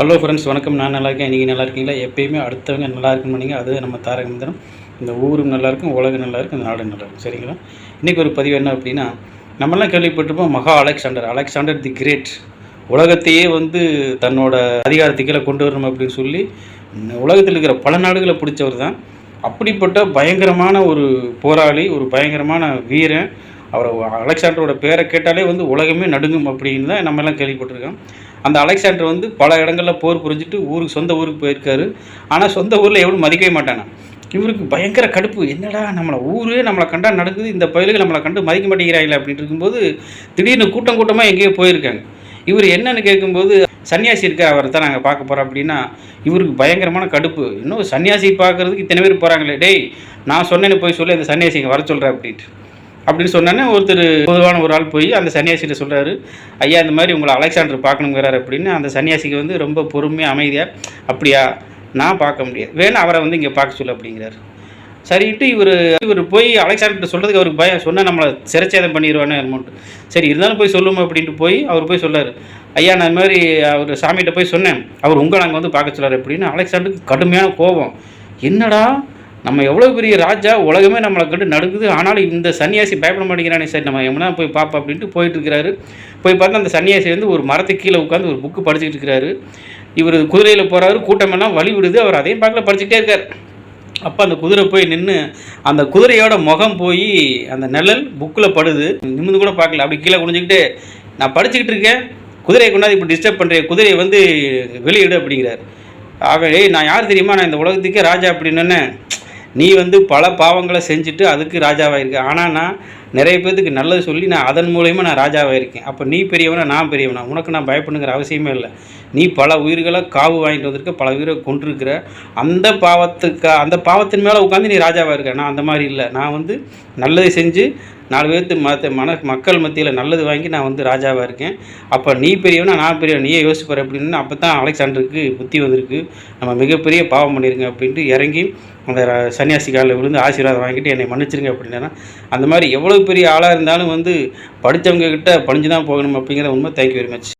Hello friends வணக்கம். நான் நல்லா இருக்கேன். நீங்கள் நல்லா இருக்கீங்களா? எப்பயுமே அடுத்தவங்க நல்லா இருக்குன்னு பண்ணீங்க அது நம்ம தாரக மந்திரம். இந்த ஊரும் நல்லாயிருக்கும் உலகம் நல்லாயிருக்கும் இந்த நாடும் நல்லாயிருக்கும் சரிங்களா? இன்றைக்கி ஒரு பதிவு என்ன அப்படின்னா நம்மளாம் கேள்விப்பட்டிருப்போம் மகா அலெக்சாண்டர். Alexander the great. உலகத்தையே வந்து தன்னோட அதிகாரத்துக்கீழே கொண்டு வரணும் அப்படின்னு சொல்லி உலகத்தில் இருக்கிற பல நாடுகளை பிடிச்சவர் தான். அப்படிப்பட்ட பயங்கரமான ஒரு போராளி ஒரு பயங்கரமான வீரன் அவர் அலெக்சாண்டரோட பேரை கேட்டாலே வந்து உலகமே நடுங்கும் அப்படின்னு தான் நம்ம எல்லாம் கேள்விப்பட்டிருக்கோம். அந்த அலெக்சாண்டர் வந்து பல இடங்களில் போர் புரிஞ்சுட்டு ஊருக்கு சொந்த ஊருக்கு போயிருக்காரு. ஆனால் சொந்த ஊரில் எவ்வளோ மதிக்கவே மாட்டானா? இவருக்கு பயங்கர கடுப்பு. என்னடா நம்மளை ஊரே நம்மளை கண்டா நடக்குது இந்த பயிலுக்கு நம்மளை கண்டு மதிக்க மாட்டேங்கிறாங்களே அப்படின்ட்டு இருக்கும்போது திடீர்னு கூட்டம் கூட்டமாக எங்கேயோ போயிருக்காங்க. இவர் என்னன்னு கேட்கும்போது சன்னியாசி இருக்கார் அவரை தான் நாங்கள் பார்க்க போகிறோம் அப்படின்னா இவருக்கு பயங்கரமான கடுப்பு. இன்னும் சன்னியாசி பார்க்குறதுக்கு இத்தனை பேர் போகிறாங்களே டேய் நான் சொன்னேன்னு போய் சொல்லி அந்த சன்னியாசி வர சொல்கிறேன் அப்படின்ட்டு. அப்படின்னு சொன்னோன்னே ஒருத்தர் பொதுவான ஒரு ஆள் போய் அந்த சன்னியாசிகிட்ட சொல்கிறாரு ஐயா இந்த மாதிரி உங்களை அலெக்சாண்டர் பார்க்கணுங்கிறாரு அப்படின்னு. அந்த சன்னியாசிக்கு வந்து ரொம்ப பொறுமையாக அமைதியாக அப்படியா நான் பார்க்க முடியாது. வேணும் அவரை வந்து இங்கே பார்க்க சொல்லு அப்படிங்கிறாரு. சரின்ட்டு இவர் இவர் போய் அலெக்சாண்டர்கிட்ட சொல்கிறதுக்கு அவருக்கு பயம் சொன்னால் நம்மளை சிறைச்சேதம் பண்ணிடுவானே அமௌண்ட்டு சரி இருந்தாலும் போய் சொல்லுமா அப்படின்ட்டு போய் அவர் போய் சொல்லார். ஐயா நான் இந்த மாதிரி அவர் சாமிகிட்ட போய் சொன்னேன். அவர் உங்களை அங்கே வந்து பார்க்க சொல்லார் அப்படின்னு. அலெக்சாண்டருக்கு கடுமையான கோபம். என்னடா நம்ம எவ்வளோ பெரிய ராஜா உலகமே நம்மளை கண்டு நடுக்குது ஆனாலும் இந்த சன்னியாசி பயப்பட மாட்டேங்கிறானே. சரி நம்ம எம்னா போய் பார்ப்போம் அப்படின்ட்டு போயிட்டு இருக்கிறாரு. போய் பார்த்தா அந்த சன்னியாசி வந்து ஒரு மரத்துக்கு கீழே உட்காந்து ஒரு புக்கு படிச்சுட்டு இருக்கிறாரு. இவர் குதிரையில் போகிறாரு கூட்டமெல்லாம் வழி விடுது. அவர் அதையும் பார்க்கல படிச்சுக்கிட்டே இருக்கார். அப்போ அந்த குதிரை போய் நின்று அந்த குதிரையோட முகம் போய் அந்த நிழல் புக்கில் படுது. நிமிந்து கூட பார்க்கல. அப்படி கீழே குனிஞ்சிக்கிட்டு நான் படிச்சுக்கிட்டு இருக்கேன். குதிரையை கொண்டாந்து இப்படி டிஸ்டர்ப் பண்ணுறேன் குதிரையை வந்து வெளியிடு அப்படிங்கிறார். ஆகவே நான் யார் தெரியுமா? நான் இந்த உலகத்துக்கே ராஜா அப்படின்னு நீ வந்து பல பாவங்களை செஞ்சுட்டு அதுக்கு ராஜாவாயிருக்க. ஆனால் நான் நிறைய பேர்த்துக்கு நல்லது சொல்லி நான் அதன் மூலயமா நான் ராஜாவாயிருக்கேன். அப்போ நீ பெரியவனா நான் பெரியவனா? உனக்கு நான் பயப்படுங்கிற அவசியமே இல்லை. நீ பல உயிர்களை காவு வாங்கிட்டு வந்திருக்க பல உயிரை கொண்டிருக்கிற அந்த பாவத்துக்கு அந்த பாவத்தின் மேலே உட்காந்து நீ ராஜாவாக இருக்க நான் அந்த மாதிரி இல்லை. நான் வந்து நல்லது செஞ்சு நாலு பேர்த்து மத்த மன மக்கள் மத்தியில் நல்லது வாங்கி நான் வந்து ராஜாவாக இருக்கேன். அப்போ நீ பெரியவனா நான் பெரியவன் நீயே யோசிப்பார் அப்படின்னு அப்போ தான் அலெக்சாண்டருக்கு புத்தி வந்திருக்கு. நம்ம மிகப்பெரிய பாவம் பண்ணியிருங்க அப்படின்ட்டு இறங்கி அந்த சன்னியாசி காலில் விழுந்து ஆசீர்வாதம் வாங்கிட்டு என்னை மன்னிச்சிருங்க அப்படின்னா அந்த மாதிரி எவ்வளோ பெரிய ஆளாக இருந்தாலும் வந்து படித்தவங்க கிட்ட பணிஞ்சு தான் போகணும் அப்படிங்கிற உண்மை. Thank you very much